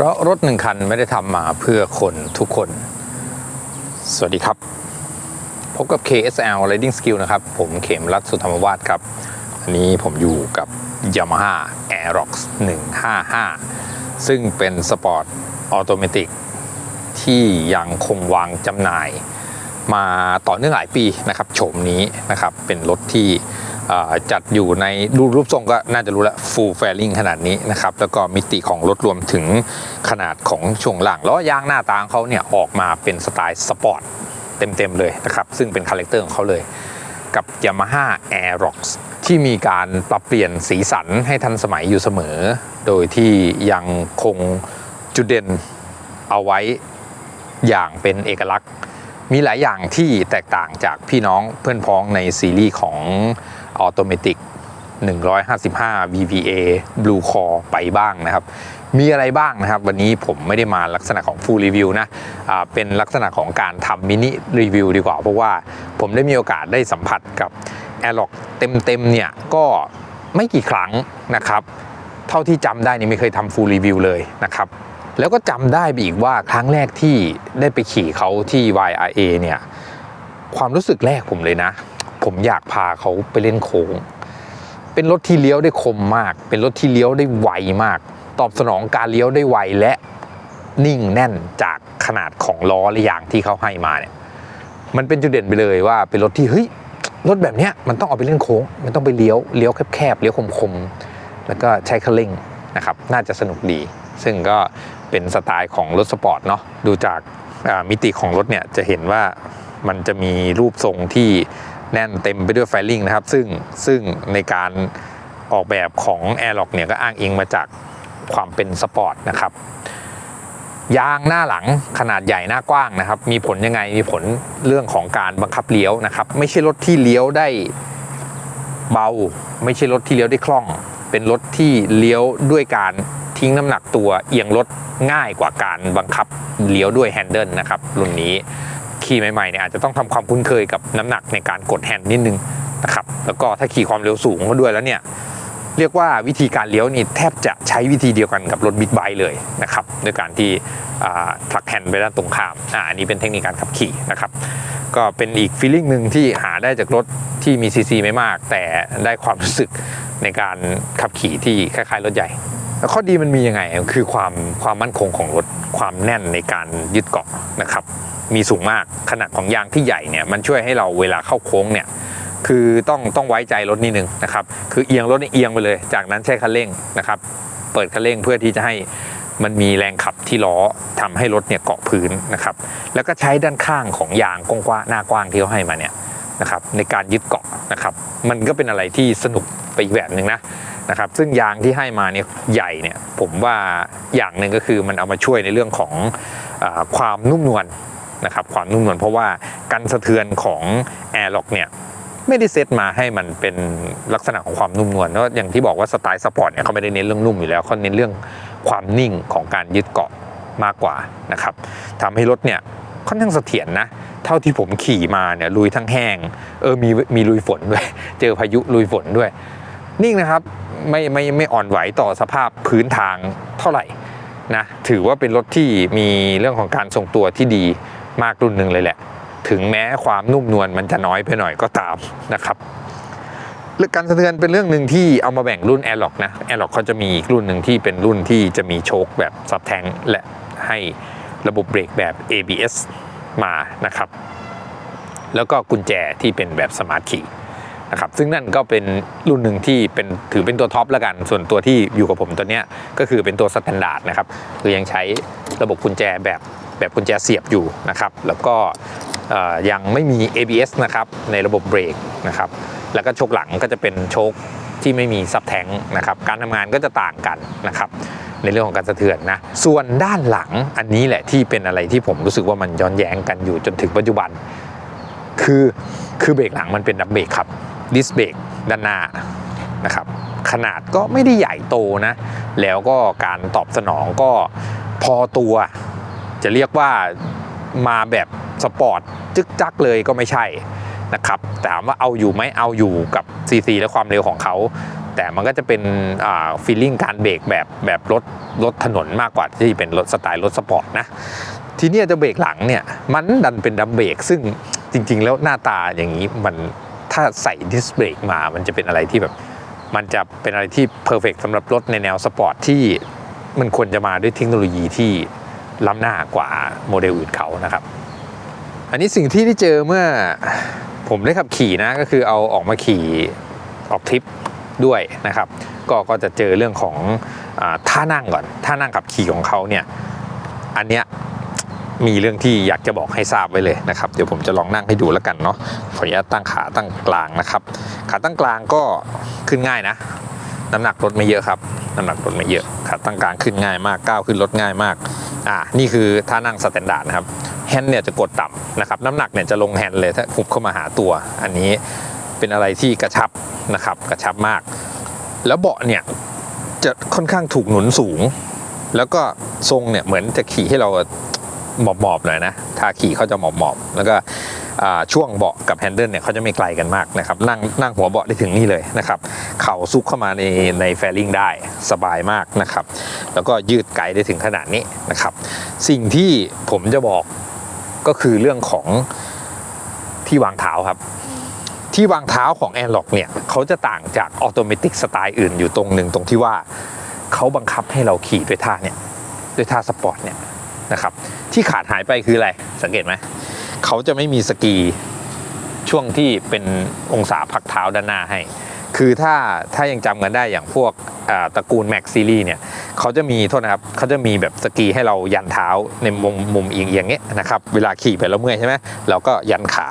เพราะรถหนึ่งคันไม่ได้ทำมาเพื่อคนทุกคน สวัสดีครับ พบกับ KSL Riding Skill นะครับ ผมเขมรัตน์สุธรรมวาดครับ อันนี้ผมอยู่กับ Yamaha Aerox 155 ซึ่งเป็นสปอร์ตออโตเมติกที่ยังคงวางจำหน่าย มาต่อเนื่องหลายปีนะครับโฉมนี้นะครับเป็นรถที่จัดอยู่ในรูปรูปทรงก็น่าจะรู้แล้ว full fairing ขนาดนี้นะครับแล้วก็มิติของรถรวมถึงขนาดของช่วงล่างล้อยางหน้าตาของเขาเนี่ยออกมาเป็นสไตล์สปอร์ตเต็มๆเลยนะครับซึ่งเป็นคาแรคเตอร์ของเขาเลย กับ Yamaha Aerox ที่มีการปรับเปลี่ยนสีสันให้ทันสมัยอยู่เสมอ โดยที่ยังคงจุดเด่นเอาไว้อย่างเป็นเอกลักษณ์ มีหลายอย่างที่แตกต่างจากพี่น้องเพื่อนพ้องในซีรีส์ของ Automatic 155 VVA Blue Core ไปบ้างนะครับ มีอะไรบ้างนะครับ วันนี้ผมไม่ได้มาลักษณะของ Full Review นะอ่าเป็นลักษณะของการทำมินิรีวิวดีกว่า เพราะว่าผมได้มีโอกาสได้สัมผัสกับ a i r l o c เต็มๆเนี่ยก็ไม่กี่ครั้งนะครับ เท่าที่จำได้นี่ไม่เคยทำ Full Review เลยนะครับ แล้วก็จำได้ไปอีกว่าครั้งแรกที่ได้ไปขี่เขาที่ YRA เนี่ยความรู้สึกแรกผมเลยนะ ผมอยากพาเขาไปเล่นโค้ง เป็นรถที่เลี้ยวได้คมมาก เป็นรถที่เลี้ยวได้ไวมาก ตอบสนองการเลี้ยวได้ไวและนิ่งแน่นจากขนาดของล้อและยางที่เขาให้มาเนี่ยมันเป็นจุดเด่นไปเลยว่าเป็นรถที่เฮ้ยรถแบบเนี้ยมันต้องเอาไปเล่นโค้ง มันต้องไปเลี้ยวเลี้ยวแคบๆเลี้ยวคมๆแล้วก็ใช้คันเร่งนะครับน่าจะสนุกดี ซึ่งก็ เป็นสไตล์ของรถสปอร์ตเนาะดูจากามิติของรถเนี่ยจะเห็นว่ามันจะมีรูปทรงที่แน่นเต็มไปด้วยไฟลิ่งนะครับ ซึ่งซึ่งในการออกแบบของ a i r l o c เนี่ยก็อ้างอิงมาจากความเป็นสปอร์ตนะครับ ยางหน้าหลังขนาดใหญ่หน้ากว้างนะครับ มีผลยังไงมีผลเรื่องของการบังคับเลี้ยวนะครับ ไม่ใช่รถที่เลี้ยวได้เบา ไม่ใช่รถที่เลี้ยวได้คล่อง เป็นรถที่เลี้ยวด้วยการ ทิ้งน้ำหนักตัวเอียงรถง่ายกว่าการบังคับเลี้ยวด้วยแฮนเดิลนะครับรุ่นนี้ขี่ใหม่ๆเนี่ยอาจจะต้องทำความคุ้นเคยกับน้ำหนักในการกดแฮนด์นิดนึงนะครับแล้วก็ถ้าขี่ความเร็วสูงก็ด้วยแล้วเนี่ยเรียกว่าวิธีการเลี้ยวนี่แทบจะใช้วิธีเดียวกันกับรถบิ๊กไบค์เลยนะครับด้วยการที่ผลักแฮนด์ไปด้านตรงข้ามอ่าอันนี้เป็นเทคนิคการขับขี่นะครับก็เป็นอีกฟีลลิ่งหนึ่งที่หาได้จากรถที่มีซีซีไม่มาก แต่ได้ความรู้สึกในการขับขี่ที่คล้ายๆรถใหญ่ แล้วข้อดีมันมียังไงคือความความมั่นคงของรถความแน่นในการยึดเกาะนะครับ มีสูงมากขนาดของยางที่ใหญ่เนี่ยมันช่วยให้เราเวลาเข้าโค้งเนี่ยคือต้องต้องไว้ใจรถนิดนึงนะครับ คือเอียงรถนี่เอียงไปเลย จากนั้นใช้คันเร่งนะครับ เปิดคันเร่งเพื่อที่จะให้มันมีแรงขับที่ล้อทำให้รถเนี่ยเกาะพื้นนะครับ แล้วก็ใช้ด้านข้างของยางกว้างหน้ากว้างที่เขาให้มาเนี่ย นะครับในการยึดเกาะนะครับ มันก็เป็นอะไรที่สนุกไปอีกแบบหนึ่งนะนะครับซึ่งยางที่ให้มาเนี่ยใหญ่เนี่ยผมว่าอย่างหนึ่งก็คือมันเอามาช่วยในเรื่องของอความนุ่มนวลนะครับความนุ่มนวลเพราะว่าการสะเทือนของ Air Lock เนี่ยไม่ได้เซตมาให้มันเป็นลักษณะของความนุ่มนวลเพราะอย่างที่บอกว่าสไตล์สปอร์ตเนี่ยเขาไม่ได้เน้นเรื่องนุ่มอยู่แล้วเขาเน้นเรื่องความนิ่งของการยึดเกาะมากกว่านะครับทำให้รถเนี่ยค่อนข้างเสถียรนะ เท่าที่ผมขี่มาเนี่ยลุยทั้งแห้ง เออมีมีลุยฝนด้วย เจอพายุลุยฝนด้วย นิ่งนะครับไม่ไม่ไม่อ่อนไหวต่อสภาพพื้นทางเท่าไหร่นะถือว่าเป็นรถที่มีเรื่องของการทรงตัวที่ดีมากรุ่นหนึ่งเลยแหละ ถึงแม้ความนุ่มนวลมันจะน้อยไปหน่อยก็ตามนะครับเรื่องการสะเทือนเป็นเรื่องหนึ่งที่เอามาแบ่งรุ่น a i r l o c นะ a i r l o c เขาจะมีอีกรุ่นหนึ่งที่เป็นรุ่นที่จะมีโชคแบบซับแทงและให้ระบบเบรกแบบ ABS มานะครับ แล้วก็กุญแจที่เป็นแบบสมาร์ทคีย์นะครับซึ่งนั่นก็เป็นรุ่นหนึ่งที่เป็นถือเป็นตัวท็อปแล้วกัน ส่วนตัวที่อยู่กับผมตัวเนี้ยก็คือเป็นตัวสแตนดาร์ดนะครับคือยังใช้ระบบกุญแจแบบแบบกุญแจเสียบอยู่นะครับ แล้วก็ยังไม่มี ABS นะครับในระบบเบรกนะครับแล้วก็โชคหลังก็จะเป็นโชคที่ไม่มีซับแทงนะครับการทำงานก็จะต่างกันนะครับ ในเรื่องของการสะเทือนนะ ส่วนด้านหลังอันนี้แหละที่เป็นอะไรที่ผมรู้สึกว่ามันย้อนแย้งกันอยู่จนถึงปัจจุบัน คือคือเบรกหลังมันเป็นดับเบรกครับดิสเบรกด้านหน้านะครับขนาดก็ไม่ได้ใหญ่โตนะ แล้วก็การตอบสนองก็พอตัว จะเรียกว่ามาแบบสปอร์ตจึกจักเลยก็ไม่ใช่ นะครับถามว่าเอาอยู่ไหมเอาอยู่กับ CC และความเร็วของเขา แต่มันก็จะเป็นฟีลลิ่งการเบรกแบบแบบรถรถถนนมากกว่าที่เป็นรถสไตล์รถสปอร์ตนะทีนี้จะเบรกหลังเนี่ยมันดันเป็นดัมเบรกซึ่งจริง ๆ แล้วหน้าตาอย่างนี้มันถ้าใส่ดิสเบรกมา มันจะเป็นอะไรที่แบบมันจะเป็นอะไรที่เพอร์เฟกสำหรับรถในแนวสปอร์ตที่มันควรจะมาด้วยเทคโนโลยีที่ล้ำหน้ากว่าโมเดลอื่นเขานะครับ อันนี้สิ่งที่ได้เจอเมื่อผมได้ขับขี่นะก็คือเอาออกมาขี่ออกทริปด้วยนะครับ ก็ก็จะเจอเรื่องของอท่านั่งก่อนท่านั่งขับขี่ของเขาเนี่ยอันเนี้ยมีเรื่องที่อยากจะบอกให้ทราบไว้เลยนะครับเดี๋ยวผมจะลองนั่งให้ดูแล้วกันเนาะขออนุญาตตั้งขาตั้งกลางนะครับ ขาตั้งกลางก็ขึ้นง่ายนะ น้ำหนักรถไม่เยอะครับน้ำหนักรถไม่เยอะขาตั้งกลางขึ้นง่ายมากก้าวขึ้นรถง่ายมากอ่านี่คือท่านั่งสแตนดาร์ดนะครับแฮนด์เนี่ยจะกดต่ำนะครับน้ำหนักเนี่ยจะลงแฮนด์เลยถ้าคุบเข้ามาหาตัว อันนี้เป็นอะไรที่กระชับนะครับกระชับมาก แล้วเบาะเนี่ยจะค่อนข้างถูกหนุนสูง แล้วก็ทรงเนี่ยเหมือนจะขี่ให้เราหมอบๆหน่อยนะถ้าขี่เขาจะหมอบๆแล้วก็ ช่วงเบาะกับแฮนเดิลเนี่ยเขาจะไม่ไกลกันมากนะครับนั่งนั่งหัวเบาะได้ถึงนี่เลยนะครับเข่าซุกเข้ามาในในแฟลิงได้สบายมากนะครับ แล้วก็ยืดไกลได้ถึงขนาดนี้นะครับ สิ่งที่ผมจะบอกก็คือเรื่องของที่วางเท้าครับ ที่วางเท้าของ a อ r ล็อกเนี่ยเขาจะต่างจากออโตเมติกสไตล์อื่นอยู่ตรงหนึ่งตรงที่ว่าเขาบังคับให้เราขี่ด้วยท่าเนี่ยด้วยท่าสปอร์ตเนี่ยนะครับที่ขาดหายไปคืออะไรสังเกตไหม เขาจะไม่มีสกีช่วงที่เป็นองศาพักเท้าด้านหน้าให้ คือถ้าถ้ายังจำกันได้อย่างพวกตระกูลแม็กซีรีเนี่ยเขาจะมีโทษนะครับเขาจะมีแบบสกีให้เรายันเท้าในมุมมุมเอียงอย่างเงี้ยนะครับเวลาขี่ไปแล้วเมื่อยใช่ไหมเราก็ยันขา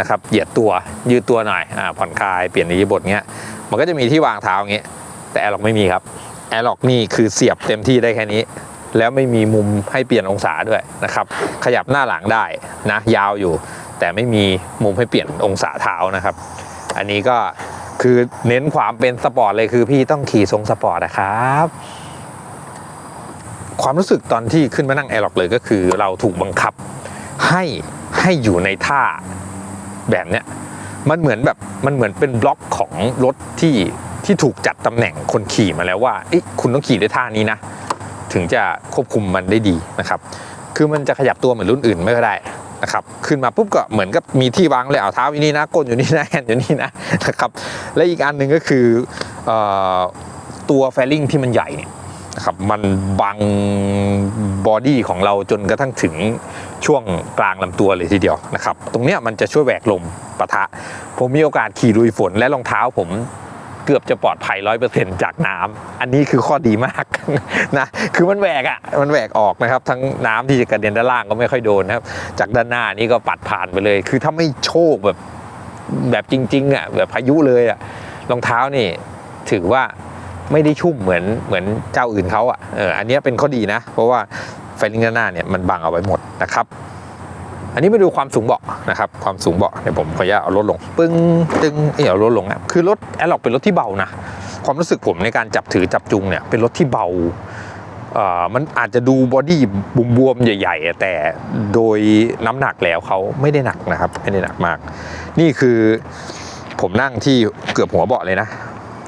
นะครับเหยียดตัวยืดตัวหน่อยอผ่อนคลายเปลี่ยนอิริยบถเงี้ยมันก็จะมีที่วางเท้าอย่างเงี้ยแต่แอร์ล็อกไม่มีครับแอร์ล็อกนี่คือเสียบเต็มที่ได้แค่นี้ แล้วไม่มีมุมให้เปลี่ยนองศาด้วยนะครับ ขยับหน้าหลังได้นะยาวอยู่ แต่ไม่มีมุมให้เปลี่ยนองศาเท้านะครับ อันนี้ก็คือเน้นความเป็นสปอร์ตเลยคือพี่ต้องขี่ทรงสปอร์ตนะครับ ความรู้สึกตอนที่ขึ้นมานั่งแอร์ล็อกเลยก็คือเราถูกบังคับให้ให้อยู่ในท่าแบบเนี้ยมันเหมือนแบบมันเหมือนเป็นบล็อกของรถที่ที่ถูกจัดตำแหน่งคนขี่มาแล้วว่าอคุณต้องขี่ด้วยท่านี้นะ ถึงจะควบคุมมันได้ดีนะครับ คือมันจะขยับตัวเหมือนรุ่นอื่นไม่ก็ได้นะครับ ขึ้นมาปุ๊บก็เหมือนกับมีที่วางเลยเอาเท้าอยู่นี่นะก้นอยู่นี่นะแฮนอยู่นี่นะนะครับ และอีกอันหนึ่งก็คืออตัวแฟลิงที่มันใหญ่เนี่ยนะครับมันบังบอดี้ของเราจนกระทั่งถึงช่วงกลางลำตัวเลยทีเดียวนะครับ ตรงเนี้ยมันจะช่วยแหวกลมปะทะ ผมมีโอกาสขี่ลุยฝนและรองเท้าผม เกือบจะปลอดภัยร้อยเปอร์เซ็นต์จากน้ำอันนี้คือข้อดีมากนะคือมันแหวกอะ่ะมันแหวกออกนะครับ ทั้งน้ำที่จะกระเด็นด้านล่างก็ไม่ค่อยโดนนะครับ จากด้านหน้านี่ก็ปัดผ่านไปเลย คือถ้าไม่โชคแบบแบบจริงๆอะ่ะแบบพายุเลยอะ่ะรองเท้านี่ถือว่าไม่ได้ชุ่มเหมือนเหมือนเจ้าอื่นเขาอะ่ะเอออันนี้เป็นข้อดีนะ เพราะว่าไฟลิงด้านหน้าเนี่ยมันบังเอาไว้หมดนะครับ อันนี้มาดูความสูงเบาะนะครับความสูงเบาะเดี๋ยวผมขออนุญาตเอารถลง ปึ้งตึงเอยเอารถลงนะคือรถแอร์ล็อกเป็นรถที่เบานะความรู้สึกผมในการจับถือจับจุงเนี่ยเป็นรถที่เบาเอ่อมันอาจจะดูบอดี้บวมๆใหญ่ ๆ แต่โดยน้ำหนักแล้วเขาไม่ได้หนักนะครับไม่ได้หนักมาก นี่คือผมนั่งที่เกือบหัวเบาะเลยนะ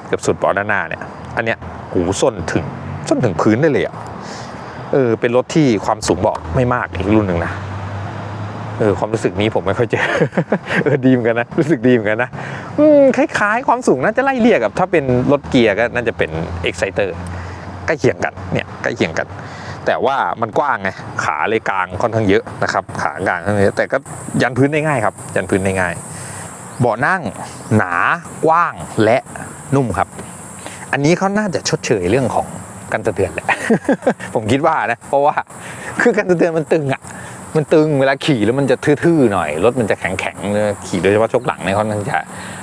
เกือบสุดเบาะด้านหน้าเนี่ย อันเนี้ยหูส้นถึงส้นถึงพื้นได้เลยอะเออเป็นรถที่ความสูงเบาะไม่มากอีกรุ่นหนึ่งนะ เออความรู้สึกนี้ผมไม่ค่อยเจอเออดีเหมือนกันนะรู้สึกดีเหมือนกันนะอืมคล้าย ๆ ความสูงน่าจะไล่เรียกกับ ถ้าเป็นรถเกียร์ก็น่าจะเป็น Exciter ใกล้เคียงกันเนี่ยใกล้เคียงกัน แต่ว่ามันกว้างไงขาเลยกลางค่อนข้างเยอะนะครับขากลางค่อนข้างเยอะแต่ก็ยันพื้นได้ง่ายครับ ยันพื้นได้ง่ายเบาะนั่งหนากว้างและนุ่มครับ อันนี้เขาน่าจะชดเชยเรื่องของกันสะเทือนแหละผมคิดว่านะเพราะว่าคือกันสะเทือนมันตึงอะ มันตึงเวลาขี่แล้วมันจะทื่อๆหน่อย รถมันจะแข็งๆเลยขี่โดยเฉพาะชกหลังเนี่ยเขาน่าจะ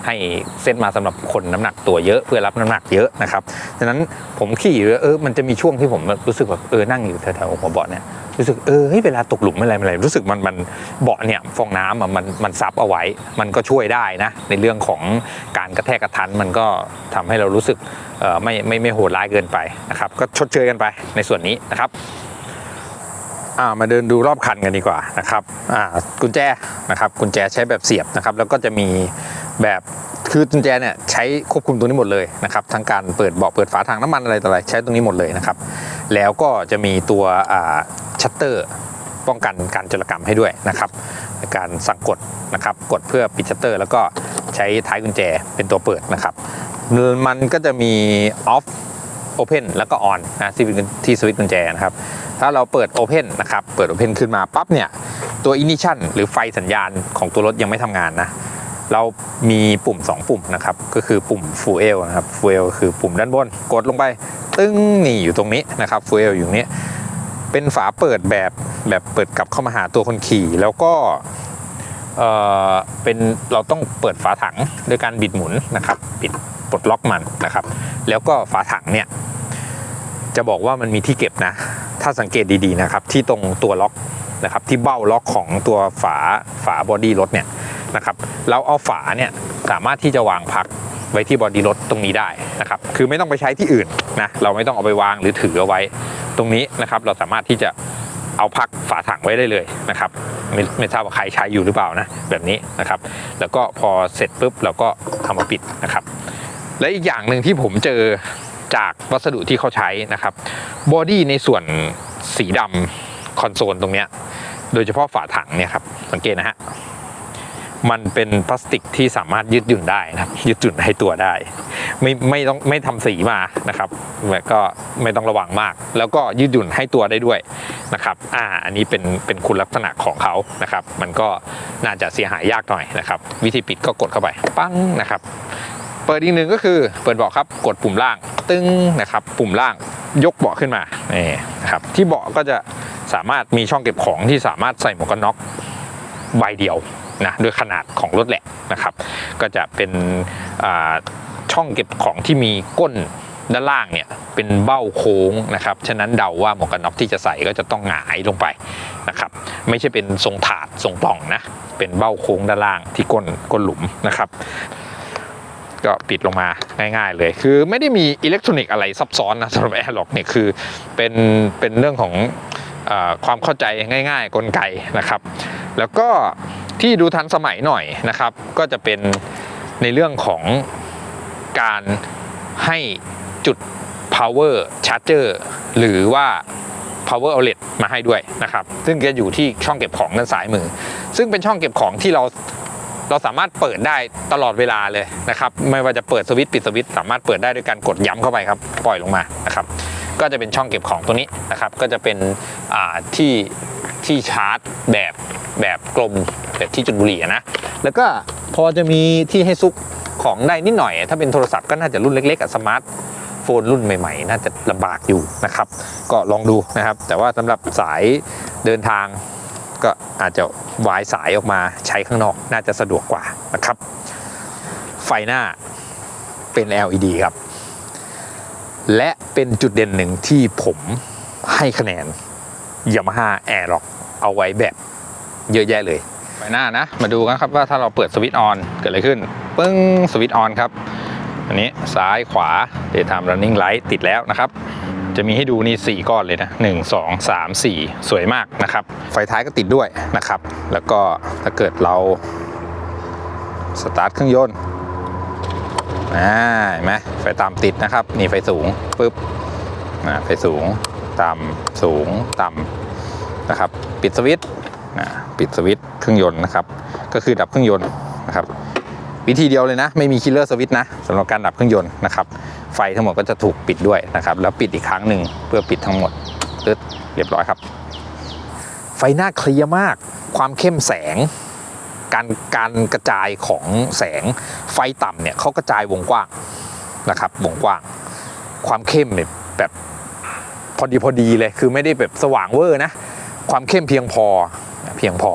ให้เซตมาสำหรับคนน้ำหนักตัวเยอะเพื่อรับน้ำหนักเยอะนะครับฉะนั้นผมขี่เออมันจะมีช่วงที่ผมรู้สึกแบบเออนั่งอยู่แถวๆหัวเบาะเนี่ยรู้สึกเออเฮ้ยเวลาตกหลุมอะไรอะไรรู้สึกมันมันเบาะเนี่ยฟองน้ำอะมันมันซับเอาไว้ มันก็ช่วยได้นะ ในเรื่องของการกระแทกกระทันมันก็ทำให้เรารู้สึกเออไม่ไม่ไม่โหดร้ายเกินไปนะครับก็ชดเชยกันไปในส่วนนี้นะครับ อ่ามาเดินดูรอบคันกันดีกว่านะครับอ่ากุญแจนะครับกุญแจใช้แบบเสียบนะครับแล้วก็จะมีแบบคือกุญแจเนี่ยใช้ควบคุมตรงนี้หมดเลยนะครับทั้งการเปิดเบาะเปิดฝาถังน้ำมันอะไรต่ออะไรใช้ตรงนี้หมดเลยนะครับแล้วก็จะมีตัวชัตเตอร์ป้องกันการจรกรรมให้ด้วยนะครับในการสั่งกดนะครับกดเพื่อปิดชัตเตอร์ แล้วก็ใช้ท้ายกุญแจเป็นตัวเปิดนะครับมันก็จะมี off open แล้วก็ on นะที่เป็นที่สวิตช์กุญแจนะครับ ถ้าเราเปิด open นะครับ เปิด open ขึ้นมาปั๊บเนี่ย ตัว ignition หรือไฟสัญญาณของตัวรถยังไม่ทำงานนะ เรามีปุ่ม 2 ปุ่มนะครับ ก็คือปุ่ม fuel นะครับ fuel คือปุ่มด้านบน กดลงไป ตึ้งนี่อยู่ตรงนี้นะครับ fuel อยู่นี้ เป็นฝาเปิดแบบแบบเปิดกลับเข้ามาหาตัวคนขี่แล้วก็เออเป็นเราต้องเปิดฝาถังด้วยการบิดหมุนนะครับ บิด ปลดล็อกมันนะครับ แล้วก็ฝาถังเนี่ยจะบอกว่ามันมีที่เก็บนะ ถ้าสังเกตดีๆนะครับ ที่ตรงตัวล็อกนะครับ ที่เบ้าล็อกของตัวฝาฝาบอดี้รถเนี่ยนะครับเราเอาฝาเนี่ยสามารถที่จะวางพักไว้ที่บอดี้รถตรงนี้ได้นะครับ คือไม่ต้องไปใช้ที่อื่นนะเราไม่ต้องเอาไปวางหรือถือเอาไว้ตรงนี้นะครับ เราสามารถที่จะเอาพักฝาถังไว้ได้เลยนะครับไม่ไม่ทราบว่าใครใช้อยู่หรือเปล่านะแบบนี้นะครับ แล้วก็พอเสร็จปุ๊บเราก็ทำมาปิดนะครับ และอีกอย่างหนึ่งที่ผมเจอจากวัสดุที่เขาใช้นะครับบอดี้ในส่วนสีดำคอนโซลตรงเนี้ยโดยเฉพาะฝาถังเนี่ยครับสังเกตนะฮะมันเป็นพลาสติกที่สามารถยืดหยุ่นได้นะครับ ยืดหยุ่นให้ตัวได้ ไม่ไม่ต้องไม่ทำสีมานะครับแล้วก็ไม่ต้องระวังมาก แล้วก็ยืดหยุ่นให้ตัวได้ด้วยนะครับอ่าอันนี้เป็นเป็นคุณลักษณะของเขานะครับ มันก็น่าจะเสียหายยากหน่อยนะครับ วิธีปิดก็กดเข้าไปปั้งนะครับ เปิดอีกหนึ่งก็คือเปิดเบาะครับกดปุ่มล่างตึ้งนะครับปุ่มล่างยกเบาะขึ้นมานี่นะครับที่เบาะก็จะสามารถมีช่องเก็บของที่สามารถใส่หมวกกันน็อกใบเดียวนะด้วยขนาดของรถแหละนะครับ ก็จะเป็นช่องเก็บของที่มีก้นด้านล่างเนี่ยเป็นเบ้าโค้งนะครับ ฉะนั้นเดาว่าหมวกกันน็อกที่จะใส่ก็จะต้องหงายลงไปนะครับ ไม่ใช่เป็นทรงถาดทรงปล่องนะ เป็นเบ้าโค้งด้านล่างที่ก้นก้นหลุมนะครับ ก็ปิดลงมาง่ายๆเลย คือไม่ได้มีอิเล็กทรอนิกส์อะไรซับซ้อนนะสำหรับแอร์ล็อกเนี่ยคือเป็นเป็นเรื่องของอความเข้าใจง่าย ๆ กลไกนะครับ แล้วก็ที่ดูทันสมัยหน่อยนะครับ ก็จะเป็นในเรื่องของการให้จุด power charger หรือว่า power outlet มาให้ด้วยนะครับ ซึ่งจะอยู่ที่ช่องเก็บของด้านซ้ายมือ ซึ่งเป็นช่องเก็บของที่เรา เราสามารถเปิดได้ตลอดเวลาเลยนะครับ ไม่ว่าจะเปิดสวิตช์ปิดสวิตช์สามารถเปิดได้ด้วยการกดย้ำเข้าไปครับ ปล่อยลงมานะครับ ก็จะเป็นช่องเก็บของตัวนี้นะครับ ก็จะเป็นที่ที่ชาร์จแบบแบบกลมแบบที่จุดบุหรี่นะ แล้วก็พอจะมีที่ให้ซุกของได้นิดหน่อย ถ้าเป็นโทรศัพท์ก็น่าจะรุ่นเล็กๆสมาร์ทโฟนรุ่นใหม่ๆ น่าจะลำบากอยู่นะครับ ก็ลองดูนะครับ แต่ว่าสำหรับสายเดินทาง ก็อาจจะวายสายออกมาใช้ข้างนอกน่าจะสะดวกกว่านะครับ ไฟหน้าเป็น LED ครับ และเป็นจุดเด่นหนึ่งที่ผมให้คะแนน Yamaha Airlock เอาไว้แบบเยอะแยะเลย ไฟหน้านะ มาดูกันครับว่าถ้าเราเปิดสวิตช์ออนเกิดอะไรขึ้น ปึ้งสวิตช์ออนครับ อันนี้ซ้ายขวา daytime running light ติดแล้วนะครับ จะมีให้ดูนี่ 4 ก้อนเลยนะ 1 2 3 4 สวยมากนะครับ ไฟท้ายก็ติดด้วยนะครับ แล้วก็ถ้าเกิดเราสตาร์ทเครื่องยนต์อ่าเห็นไหมไฟต่ำติดนะครับ นี่ไฟสูงปุ๊บอ่าไฟสูงต่ำสูงต่ำนะครับ ปิดสวิตช์อ่าปิดสวิตช์เครื่องยนต์นะครับ ก็คือดับเครื่องยนต์นะครับ วิธีเดียวเลยนะ ไม่มีคิลเลอร์สวิตช์นะสำหรับการดับเครื่องยนต์นะครับ ไฟทั้งหมดก็จะถูกปิดด้วยนะครับ แล้วปิดอีกครั้งหนึ่งเพื่อปิดทั้งหมดตึ๊ดเรียบร้อยครับ ไฟหน้าเคลียร์มาก ความเข้มแสง การการกระจายของแสงไฟต่ำเนี่ยเขากระจายวงกว้างนะครับวงกว้าง ความเข้มเนี่ยแบบพอดีพอดีเลยคือไม่ได้แบบสว่างเวอร์นะ ความเข้มเพียงพอเพียงพอ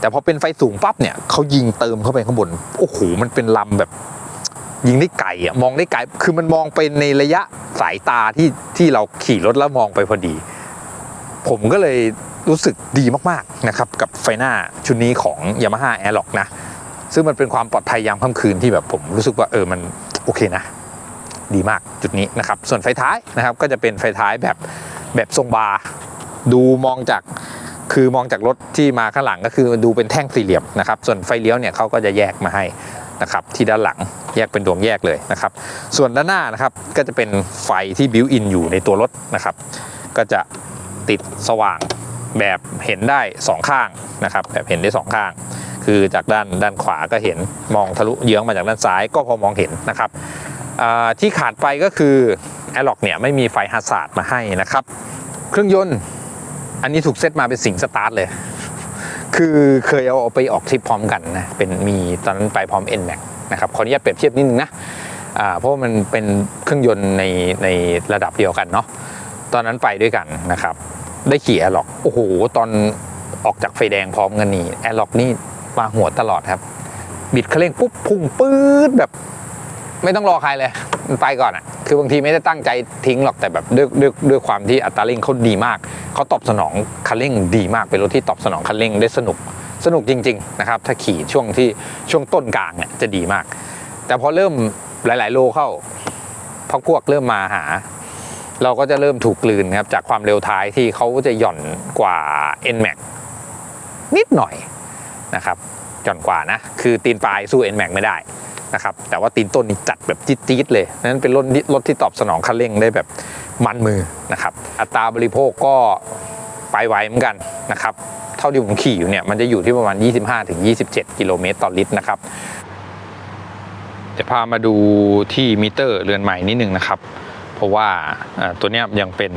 แต่พอเป็นไฟสูงปั๊บเนี่ยเขายิงเติมเข้าไปข้างบน โอ้โหมันเป็นลำแบบ ยิงได้ไกลอะมองได้ไกลคือมันมองไปในระยะสายตาที่ที่เราขี่รถแล้วมองไปพอดี ผมก็เลยรู้สึกดีมากๆนะครับกับไฟหน้าชุดนี้ของ Yamaha Airlock นะ ซึ่งมันเป็นความปลอดภัยยามค่ำคืนที่แบบผมรู้สึกว่าเออมันโอเคนะ ดีมากจุดนี้นะครับ ส่วนไฟท้ายนะครับก็จะเป็นไฟท้ายแบบแบบทรงบาร์ดูมองจากคือมองจากรถที่มาข้างหลังก็คือดูเป็นแท่งสี่เหลี่ยมนะครับ ส่วนไฟเลี้ยวเนี่ยเขาก็จะแยกมาให้นะครับที่ด้านหลัง แยกเป็นดวงแยกเลยนะครับ ส่วนด้านหน้านะครับก็จะเป็นไฟที่บิวอินอยู่ในตัวรถนะครับ ก็จะติดสว่างแบบเห็นได้สองข้างนะครับ แบบเห็นได้สองข้าง คือจากด้านด้านขวาก็เห็นมองทะลุเยื้องมาจากด้านซ้ายก็พอมองเห็นนะครับที่ขาดไปก็คือแอร์ล็อกเนี่ยไม่มีไฟฮาร์ดาร์ดมาให้นะครับ เครื่องยนต์อันนี้ถูกเซตมาเป็นสิงสตาร์ทเลย คือเคยเอาไปออกทริปพร้อมกันนะเป็นมีตอนนั้นไปพร้อม n m a x นะครับขออนุญาตเปรียบเทียบนิดนึงนะเพราะมันเป็นเครื่องยนต์ในในระดับเดียวกันเนาะตอนนั้นไปด้วยกันนะครับ ได้ขี่แอร์ล็อกโอ้โหตอนออกจากไฟแดงพร้อมกันนี่แอร์ล็อกนี่มาหัวตลอดครับ บิดคันเร่งปุ๊บพุ่งปื๊ดแบบ ไม่ต้องรอใครเลยมันไปก่อนอะ่ะคือบางทีไม่ได้ตั้งใจทิ้งหรอกแต่แบบด้วยด้วยด้วยความที่อัตราเร่งเขาดีมากเขาตอบสนองคันเร่งดีมากเป็นรถที่ตอบสนองคันเร่งได้สนุก สนุกจริงๆนะครับถ้าขี่ช่วงที่ช่วงต้นกลางเนี่ยจะดีมาก แต่พอเริ่มหลาย ๆ โลเข้าพอพวกเริ่มมาหา เราก็จะเริ่มถูกกลืนครับจากความเร็วท้ายที่เขาจะหย่อนกว่า NMAX นิดหน่อยนะครับหย่อนกว่านะ คือตีนปลายสู้ NMAX ไม่ได้นะครับแต่ว่าตีนต้นนี่จัดแบบจี๊ดๆเลยนั้นเป็นรถรถที่ตอบสนองคันเร่งได้แบบมันมือนะครับอัตราบริโภคก็ ไปไวเหมือนกันนะครับ เท่าที่ผมขี่อยู่เนี่ยมันจะอยู่ที่ประมาณ 25-27 กิโลเมตรต่อลิตรนะครับจะพามาดูที่มิเตอร์เรือนใหม่นิดนึงนะครับ เพราะว่าตัวนี้ยังเป็น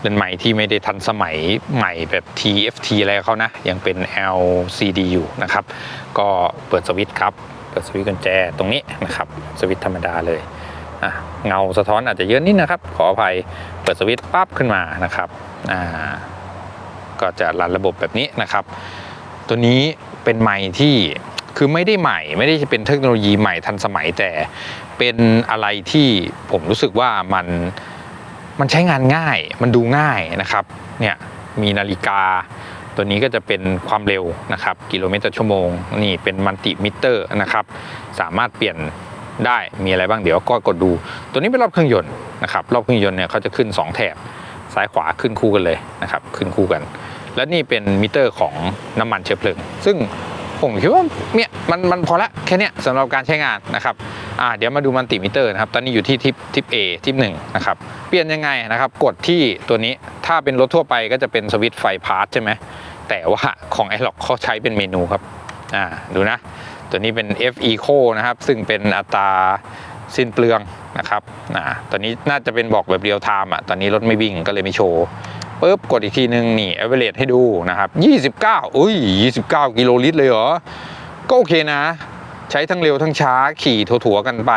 เรือนใหม่ที่ไม่ได้ทันสมัยใหม่แบบ TFT อะไรเขานะ ยังเป็น LCD อยู่นะครับ ก็เปิดสวิตช์ครับ เปิดสวิตช์กุญแจตรงนี้นะครับ สวิตช์ธรรมดาเลย เงาสะท้อนอาจจะเยอะนิดนะครับ ขออภัย เปิดสวิตช์ปั๊บขึ้นมานะครับ อ่า ก็จะรันระบบแบบนี้นะครับ ตัวนี้เป็นไม้ที่คือไม่ได้ใหม่ ไม่ได้เป็นเทคโนโลยีใหม่ทันสมัยแต่เป็นอะไรที่ผมรู้สึกว่ามันมันใช้งานง่าย มันดูง่ายนะครับ เนี่ยมีนาฬิกา ตัวนี้ก็จะเป็นความเร็วนะครับ กิโลเมตรต่อชั่วโมง นี่เป็นมัลติมิเตอร์นะครับ สามารถเปลี่ยนได้มีอะไรบ้างเดี๋ยวก็กดดู ตัวนี้เป็นรอบเครื่องยนต์นะครับ รอบเครื่องยนต์เนี่ยเขาจะขึ้น 2 แถบซ้ายขวาขึ้นคู่กันเลยนะครับ ขึ้นคู่กัน และนี่เป็นมิเตอร์ของน้ำมันเชื้อเพลิง ซึ่งผมคิดว่าเนี่ยมันมันพอละแค่นี้สำหรับการใช้งานนะครับอ่าเดี๋ยวมาดูมันติมิเตอร์นะครับตอนนี้อยู่ที่ทิปทิป A ทิปหนึ่งนะครับเปลี่ยนยังไงนะครับกดที่ตัวนี้ถ้าเป็นรถทั่วไปก็จะเป็นสวิตช์ไฟพาร์ทใช่ไหมแต่ว่าของ a i r l o c เขาใช้เป็นเมนูครับอ่าดูนะ ตัวนี้เป็น F Eco นะครับ ซึ่งเป็นอัตราสิ้นเปลืองนะครับอ่าตอนนี้น่าจะเป็นบอกแบบเรียลไทม์อะตอนนี้รถไม่วิ่งก็เลยไม่โชว์ ปุ๊บกดอีกทีหนึ่งนี่ average ให้ดูนะครับ 29 อุ้ย 29 กิโลลิตรเลยเหรอ ก็โอเคนะ ใช้ทั้งเร็วทั้งช้าขี่ถัวๆกันไป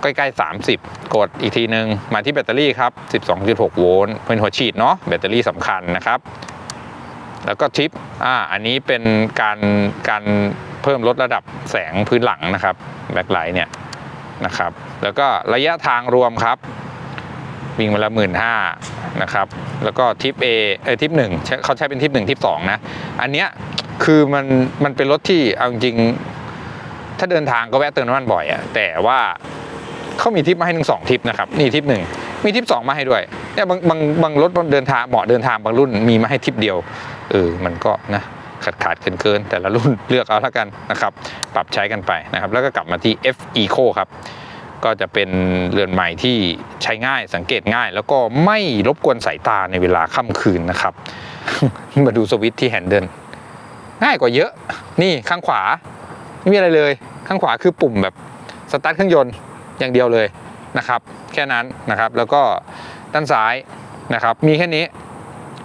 ใกล้ๆ 30 กดอีกทีหนึ่งมาที่แบตเตอรี่ครับ 12.6 โวลต์เป็นหัวฉีดเนาะแบตเตอรี่สำคัญนะครับ แล้วก็ทิปอ่าอันนี้เป็นการการเพิ่มลดระดับแสงพื้นหลังนะครับแบ็คไลท์เนี่ยนะครับ แล้วก็ระยะทางรวมครับ วิ่งมาละหมื่นห้า นะครับ แล้วก็ทิป A เออทิปหนึ่งเขาใช้เป็นทิปหนึ่งทิปสองนะ อันเนี้ยคือมันมันเป็นรถที่เอาจริง ถ้าเดินทางก็แวะเติมน้ำมันบ่อยอะแต่ว่าเขามีทิปมาให้หนึ่งสองทิปนะครับ นี่ทิปหนึ่งมีทิปสองมาให้ด้วยเนี่ยบางบางบางรถเดินทางเหมาะเดินทางบางรุ่นมีมาให้ทิปเดียวเออมันก็นะขาดขาดเกินเกินแต่ละรุ่นเลือกเอาละกันนะครับ ปรับใช้กันไปนะครับ แล้วก็กลับมาที่ F Eco ครับ ก็จะเป็นเรือนใหม่ที่ใช้ง่ายสังเกตง่าย แล้วก็ไม่รบกวนสายตาในเวลาค่ำคืนนะครับ มาดูสวิตช์ที่แฮนเดิลง่ายกว่าเยอะ นี่ข้างขวา ไม่มีอะไรเลย ข้างขวาคือปุ่มแบบสตาร์ทเครื่องยนต์อย่างเดียวเลยนะครับ แค่นั้นนะครับ แล้วก็ด้านซ้ายนะครับ มีแค่นี้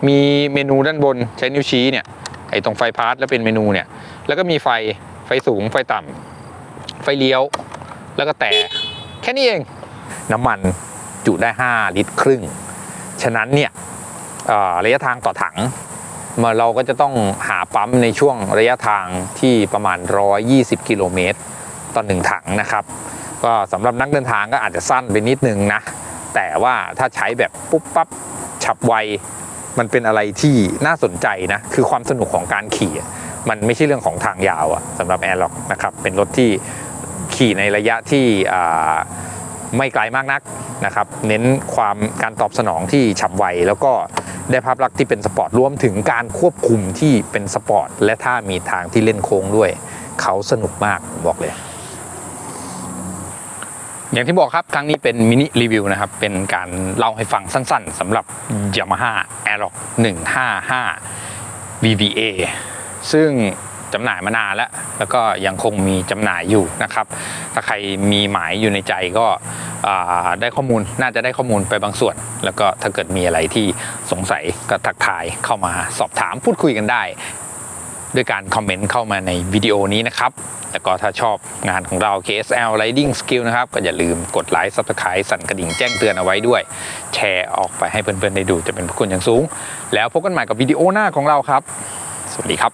มีเมนูด้านบนใช้นิ้วชี้เนี่ยไอ้ตรงไฟพาร์ทแล้วเป็นเมนูเนี่ย แล้วก็มีไฟไฟสูงไฟต่ำไฟเลี้ยว แล้วก็แต่ แค่นี้เองน้ำมันจุได้ 5 ลิตรครึ่ง ฉะนั้นเนี่ยระยะทางต่อถังมาเราก็จะต้องหาปั๊มในช่วงระยะทางที่ประมาณ 120 กิโลเมตรต่อหนึ่งถังนะครับ ก็สำหรับนักเดินทางก็อาจจะสั้นไปนิดนึงนะ แต่ว่าถ้าใช้แบบปุ๊บปั๊บฉับไว มันเป็นอะไรที่น่าสนใจนะ คือความสนุกของการขี่ มันไม่ใช่เรื่องของทางยาวอะสำหรับแอร์ล็อกนะครับ เป็นรถที่ ขี่ในระยะที่ไม่ไกลมากนักนะครับ เน้นความการตอบสนองที่ฉับไว แล้วก็ได้ภาพลักษณ์ที่เป็นสปอร์ตรวมถึงการควบคุมที่เป็นสปอร์ตและถ้ามีทางที่เล่นโค้งด้วย เขาสนุกมากบอกเลย อย่างที่บอกครับครั้งนี้เป็นมินิรีวิวนะครับ เป็นการเล่าให้ฟังสั้นๆสำหรับ Yamaha Aerox 155 VVA ซึ่ง จำหน่ายมานานแล้ว แล้วก็ยังคงมีจำหน่ายอยู่นะครับ ถ้าใครมีหมายอยู่ในใจก็ได้ข้อมูลน่าจะได้ข้อมูลไปบางส่วน แล้วก็ถ้าเกิดมีอะไรที่สงสัยก็ทักทายเข้ามาสอบถามพูดคุยกันได้ ด้วยการคอมเมนต์เข้ามาในวิดีโอนี้นะครับ แล้วก็ถ้าชอบงานของเรา KSL Riding Skill นะครับ ก็อย่าลืมกดไลค์ Subscribe สั่นกระดิ่งแจ้งเตือนเอาไว้ด้วย แชร์ออกไปให้เพื่อนๆได้ดูจะเป็นพระคุณอย่างสูง แล้วพบกันใหม่กับวิดีโอหน้าของเราครับ สวัสดีครับ